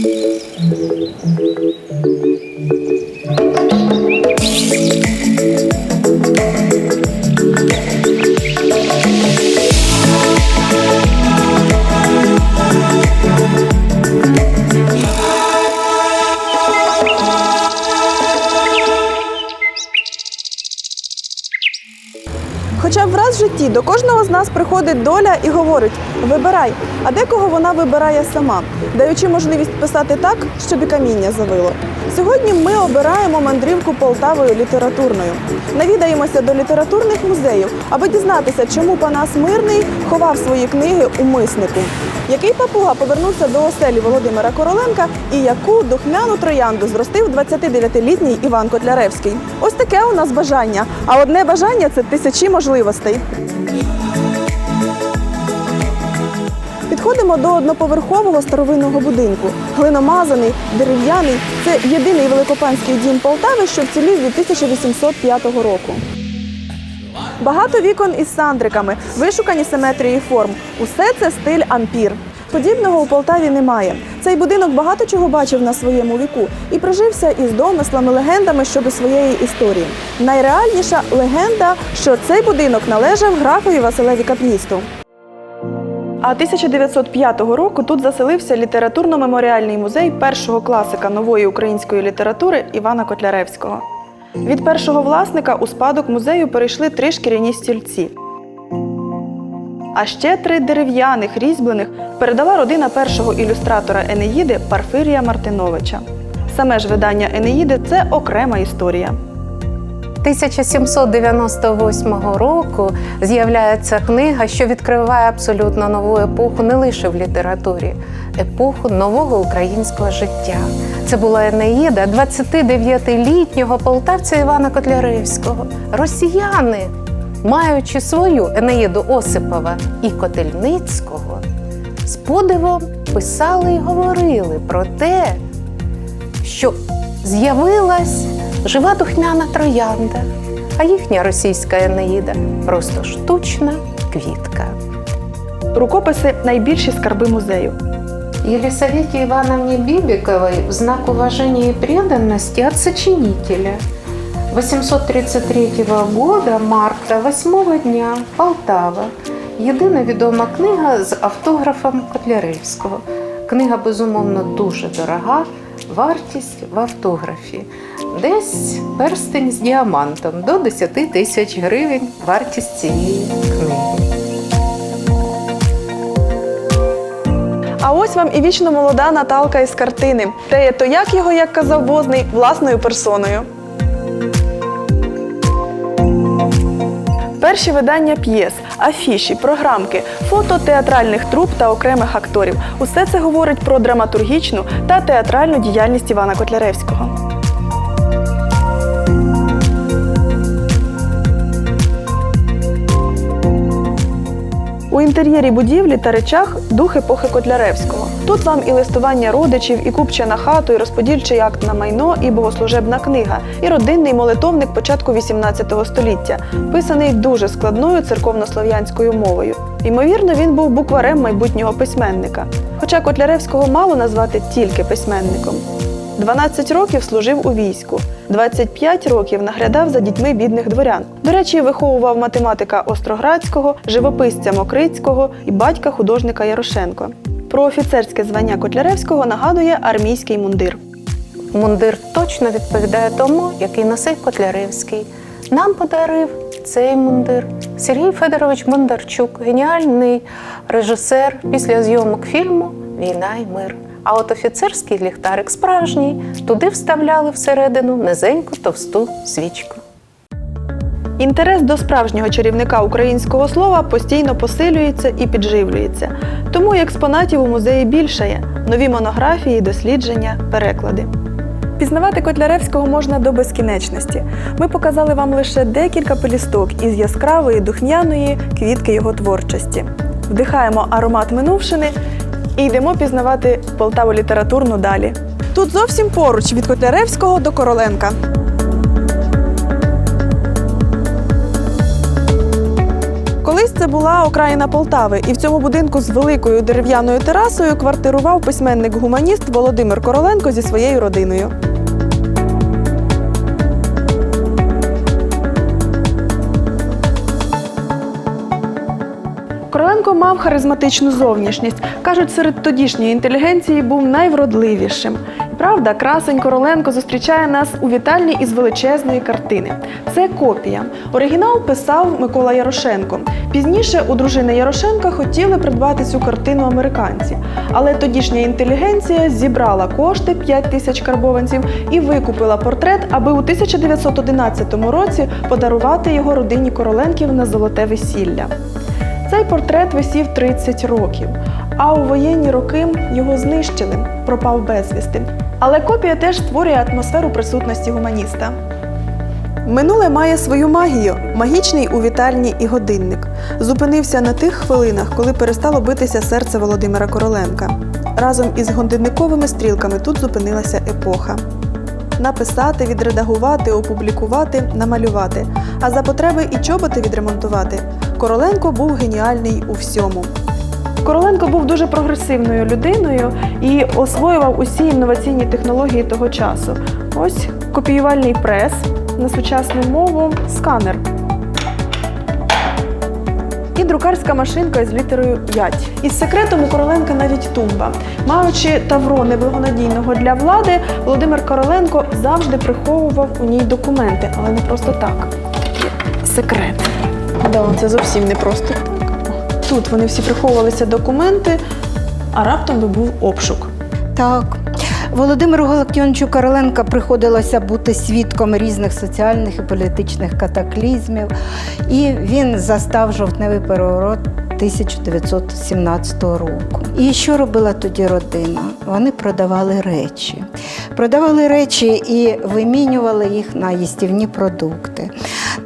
Хоча б доля і говорить: вибирай, а декого вона вибирає сама, даючи можливість писати так, щоб і каміння завило. Сьогодні ми обираємо мандрівку Полтавою літературною. Навідаємося до літературних музеїв, аби дізнатися, чому Панас Мирний ховав свої книги у миснику. Який папуга повернувся до оселі Володимира Короленка і яку духмяну троянду зростив 29-літній Іван Котляревський. Ось таке у нас бажання. А одне бажання це тисячі можливостей. Підходимо до одноповерхового старовинного будинку. Глиномазаний, дерев'яний. Це єдиний великопанський дім Полтави, що вцілів від 1805 року. Багато вікон із сандриками, вишукані симетрії форм. Усе це стиль ампір. Подібного у Полтаві немає. Цей будинок багато чого бачив на своєму віку і прожився із домислами, легендами щодо своєї історії. Найреальніша легенда, що цей будинок належав графові Василеві Капністу. А 1905 року тут заселився літературно-меморіальний музей першого класика нової української літератури Івана Котляревського. Від першого власника у спадок музею перейшли три шкіряні стільці. А ще три дерев'яних різьблених передала родина першого ілюстратора Енеїди Парфирія Мартиновича. Саме ж видання Енеїди це окрема історія. 1798 року з'являється книга, що відкриває абсолютно нову епоху не лише в літературі, епоху нового українського життя. Це була Енеїда 29-літнього полтавця Івана Котляревського. Росіяни, маючи свою Енеїду Осипова і Котельницького, з подивом писали і говорили про те, що з'явилась жива духмяна троянда, а їхня російська Енеїда просто штучна квітка. Рукописи найбільші скарби музею. Елисавете Ивановне Бибиковой в знак уважения и преданности от сочинителя 833 года, марта, 8 дня, Полтава. Єдина відома книга з автографом Котляревського. Книга, безумовно, дуже дорога, вартість в автографі. Десь перстень з діамантом до 10 тисяч гривень вартість цієї книги. А ось вам і вічно молода Наталка із картини. Теє то як його, як казав Возний, власною персоною. Перші видання п'єс, афіші, програмки, фото театральних труп та окремих акторів. Усе це говорить про драматургічну та театральну діяльність Івана Котляревського. У інтер'єрі будівлі та речах дух епохи Котляревського. Тут вам і листування родичів, і купча на хату, і розподільчий акт на майно, і богослужебна книга, і родинний молитовник початку XVIII століття, писаний дуже складною церковнослов'янською мовою. Ймовірно, він був букварем майбутнього письменника. Хоча Котляревського мало назвати тільки письменником. 12 років служив у війську, 25 років наглядав за дітьми бідних дворян. До речі, виховував математика Остроградського, живописця Мокрицького і батька художника Ярошенко. Про офіцерське звання Котляревського нагадує армійський мундир. Мундир точно відповідає тому, який носив Котляревський. Нам подарив цей мундир Сергій Федорович Бондарчук, геніальний режисер після зйомок фільму Війна і мир. А от офіцерський ліхтарик справжній. Туди вставляли всередину низеньку товсту свічку. Інтерес до справжнього чарівника українського слова постійно посилюється і підживлюється. Тому експонатів у музеї більшає нові монографії, дослідження, переклади. Пізнавати Котляревського можна до безкінечності. Ми показали вам лише декілька пелісток із яскравої духмяної квітки його творчості. Вдихаємо аромат минувшини і йдемо пізнавати Полтаву літературну далі. Тут зовсім поруч від Котляревського до Короленка. Колись це була окраїна Полтави, і в цьому будинку з великою дерев'яною терасою квартирував письменник-гуманіст Володимир Короленко зі своєю родиною. Короленко мав харизматичну зовнішність. Кажуть, серед тодішньої інтелігенції був найвродливішим. Правда, красень Короленко зустрічає нас у вітальні із величезної картини. Це копія. Оригінал писав Микола Ярошенко. Пізніше у дружини Ярошенка хотіли придбати цю картину американці, але тодішня інтелігенція зібрала кошти 5 тисяч карбованців і викупила портрет, аби у 1911 році подарувати його родині Короленків на золоте весілля. Цей портрет висів 30 років, а у воєнні роки його знищили, пропав безвісти. Але копія теж створює атмосферу присутності гуманіста. Минуле має свою магію, магічний у вітальні і годинник. Зупинився на тих хвилинах, коли перестало битися серце Володимира Короленка. Разом із годинниковими стрілками тут зупинилася епоха. Написати, відредагувати, опублікувати, намалювати, а за потреби і чоботи відремонтувати. Короленко був геніальний у всьому. Короленко був дуже прогресивною людиною і освоював усі інноваційні технології того часу. Ось копіювальний прес на сучасну мову, сканер. Друкарська машинка з літерою 5. Із секретом у Короленка навіть тумба. Маючи тавро неблагонадійного для влади, Володимир Короленко завжди приховував у ній документи, але не просто так. Секрет. Да, це зовсім не просто так. Тут вони всі приховувалися документи, а раптом би був обшук. Так. Володимиру Галактіоновичу Короленка приходилося бути свідком різних соціальних і політичних катаклізмів, і він застав жовтневий переворот 1917 року. І що робила тоді родина? Вони продавали речі. Продавали речі і вимінювали їх на їстівні продукти.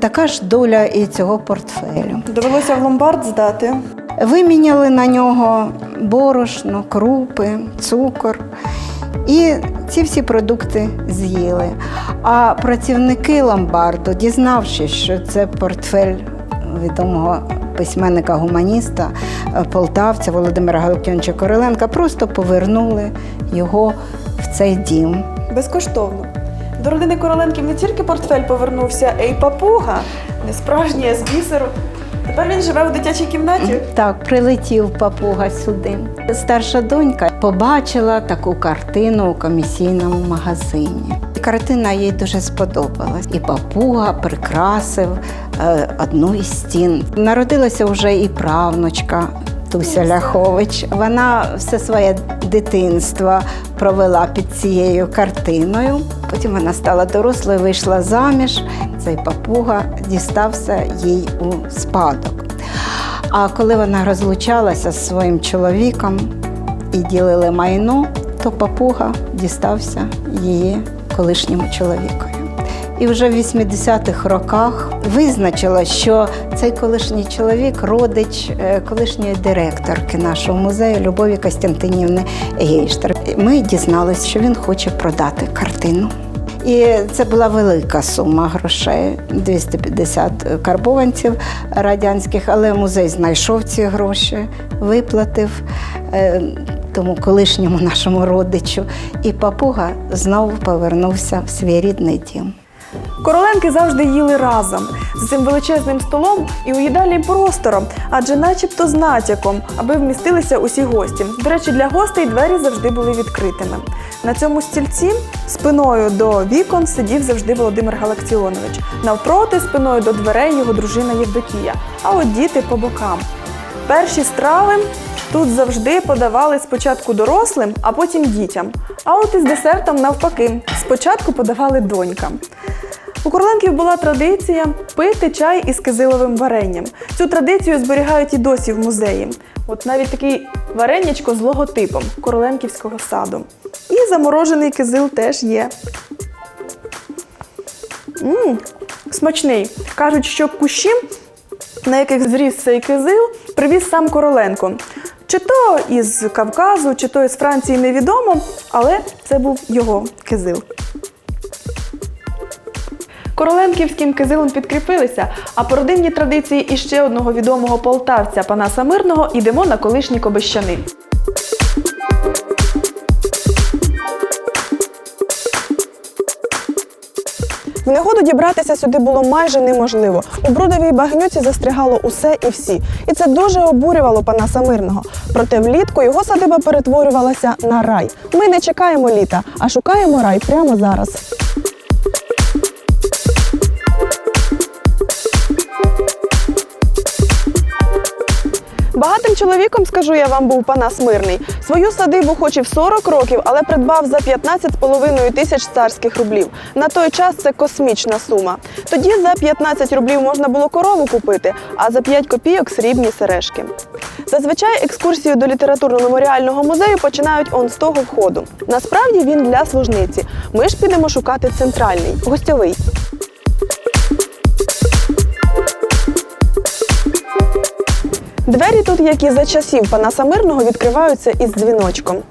Така ж доля і цього портфелю. Довелося в ломбард здати. Виміняли на нього борошно, крупи, цукор. І ці всі продукти з'їли. А працівники ломбарду, дізнавшись, що це портфель відомого письменника-гуманіста е, полтавця Володимира Галактіоновича Короленка, просто повернули його в цей дім. Безкоштовно. До родини Короленків не тільки портфель повернувся, а й папуга, не справжній, а з бісеру. Тепер він живе у дитячій кімнаті. Так, прилетів папуга сюди. Старша донька побачила таку картину у комісійному магазині. Картина їй дуже сподобалась. І папуга прикрасив е, одну із стін. Народилася вже і правнучка. Туся Ляхович. Вона все своє дитинство провела під цією картиною. Потім вона стала дорослою, вийшла заміж. Цей папуга дістався їй у спадок. А коли вона розлучалася з своїм чоловіком і ділили майно, то папуга дістався її колишньому чоловікові. І вже в 80-х роках визначила, що цей колишній чоловік родич е, колишньої директорки нашого музею Любові Костянтинівни Гейштер. Ми дізналися, що він хоче продати картину. І це була велика сума грошей 250 карбованців радянських, але музей знайшов ці гроші, виплатив е, тому колишньому нашому родичу. І папуга знову повернувся в свій рідний дім. Короленки завжди їли разом з цим величезним столом і у уїдальним простором, адже начебто з натяком, аби вмістилися усі гості. До речі, для гостей двері завжди були відкритими. На цьому стільці спиною до вікон сидів завжди Володимир Галактіонович. Навпроти спиною до дверей його дружина Євдокія, а от діти по бокам. Перші страви тут завжди подавали спочатку дорослим, а потім дітям. А от із десертом навпаки, спочатку подавали донькам. У Короленків була традиція пити чай із кизиловим варенням. Цю традицію зберігають і досі в музеї. От навіть такий варенячко з логотипом Короленківського саду. І заморожений кизил теж є. Мм, смачний. Кажуть, що кущі, на яких зріс цей кизил, привіз сам Короленко. Чи то із Кавказу, чи то із Франції невідомо, але це був його кизил. Короленківським кизилом підкріпилися, а по родинній традиції іще одного відомого полтавця Панаса Мирного йдемо на колишні Кобищани. В негоду дібратися сюди було майже неможливо. У брудовій багнюці застрягало усе і всі. І це дуже обурювало Панаса Мирного. Проте влітку його садиба перетворювалася на рай. Ми не чекаємо літа, а шукаємо рай прямо зараз. Багатим чоловіком, скажу я вам, був Панас Мирний. Свою садибу хоч і в 40 років, але придбав за 15,5 тисяч царських рублів. На той час це космічна сума. Тоді за 15 рублів можна було корову купити, а за 5 копійок срібні сережки. Зазвичай екскурсію до літературно-меморіального музею починають он з того входу. Насправді він для служниці. Ми ж підемо шукати центральний, гостьовий. Двері тут, як і за часів Панаса Мирного, відкриваються із дзвіночком.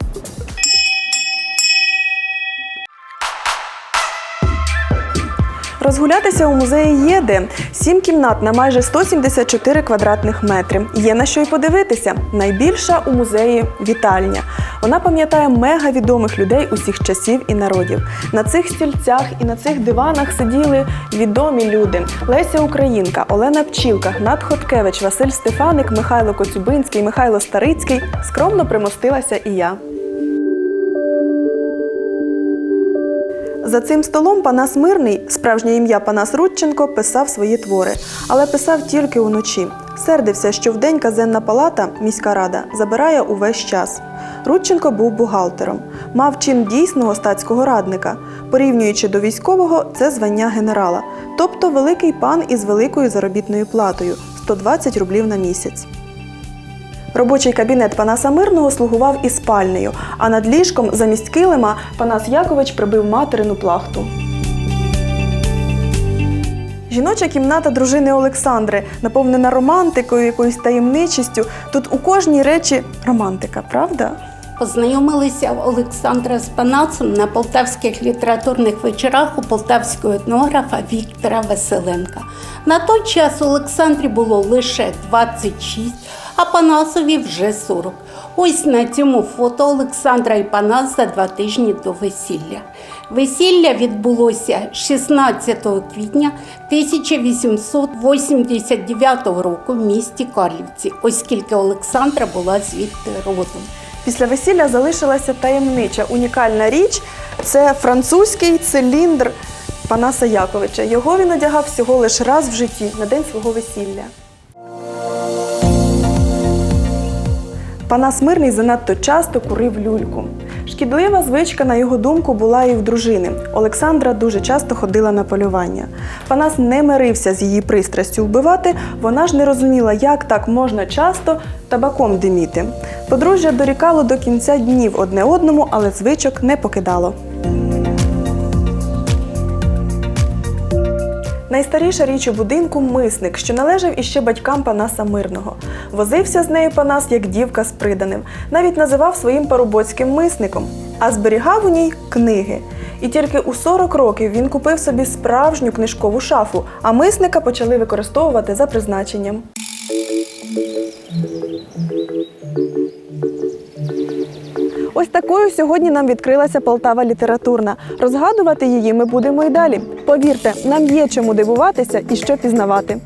Розгулятися у музеї є де. Сім кімнат на майже 174 квадратних метри. Є на що й подивитися. Найбільша у музеї вітальня. Вона пам'ятає мега відомих людей усіх часів і народів. На цих стільцях і на цих диванах сиділи відомі люди: Леся Українка, Олена Пчілка, Гнат Хоткевич, Василь Стефаник, Михайло Коцюбинський, Михайло Старицький. Скромно примостилася і я. За цим столом Панас Мирний, справжнє ім'я Панас Рудченко, писав свої твори, але писав тільки уночі. Сердився, що вдень казенна палата, міська рада, забирає увесь час. Рудченко був бухгалтером, мав чин дійсного статського радника. Порівнюючи до військового, це звання генерала, тобто великий пан із великою заробітною платою 120 рублів на місяць. Робочий кабінет Панаса Мирного слугував і спальнею, а над ліжком замість килима Панас Якович прибив материну плахту. Жіноча кімната дружини Олександри, наповнена романтикою, якоюсь таємничістю. Тут у кожній речі романтика, правда? Познайомилися Олександра з Панасом на полтавських літературних вечорах у полтавського етнографа Віктора Василенка. На той час Олександрі було лише 26, а Панасові вже 40. Ось на цьому фото Олександра і Панас за два тижні до весілля. Весілля відбулося 16 квітня 1889 року в місті Карлівці, оскільки Олександра була звідти родом. Після весілля залишилася таємнича унікальна річ це французький циліндр Панаса Яковича. Його він одягав всього лише раз в житті на день свого весілля. Панас Мирний занадто часто курив люльку. Шкідлива звичка, на його думку, була і в дружини. Олександра дуже часто ходила на полювання. Панас не мирився з її пристрастю вбивати, вона ж не розуміла, як так можна часто табаком диміти. Подружжя дорікало до кінця днів одне одному, але звичок не покидало. Найстаріша річ у будинку мисник, що належав іще батькам Панаса Мирного. Возився з нею Панас як дівка з приданим, навіть називав своїм парубоцьким мисником, а зберігав у ній книги. І тільки у 40 років він купив собі справжню книжкову шафу, а мисника почали використовувати за призначенням. Ось такою сьогодні нам відкрилася Полтава літературна. Розгадувати її ми будемо і далі. Повірте, нам є чому дивуватися і що пізнавати.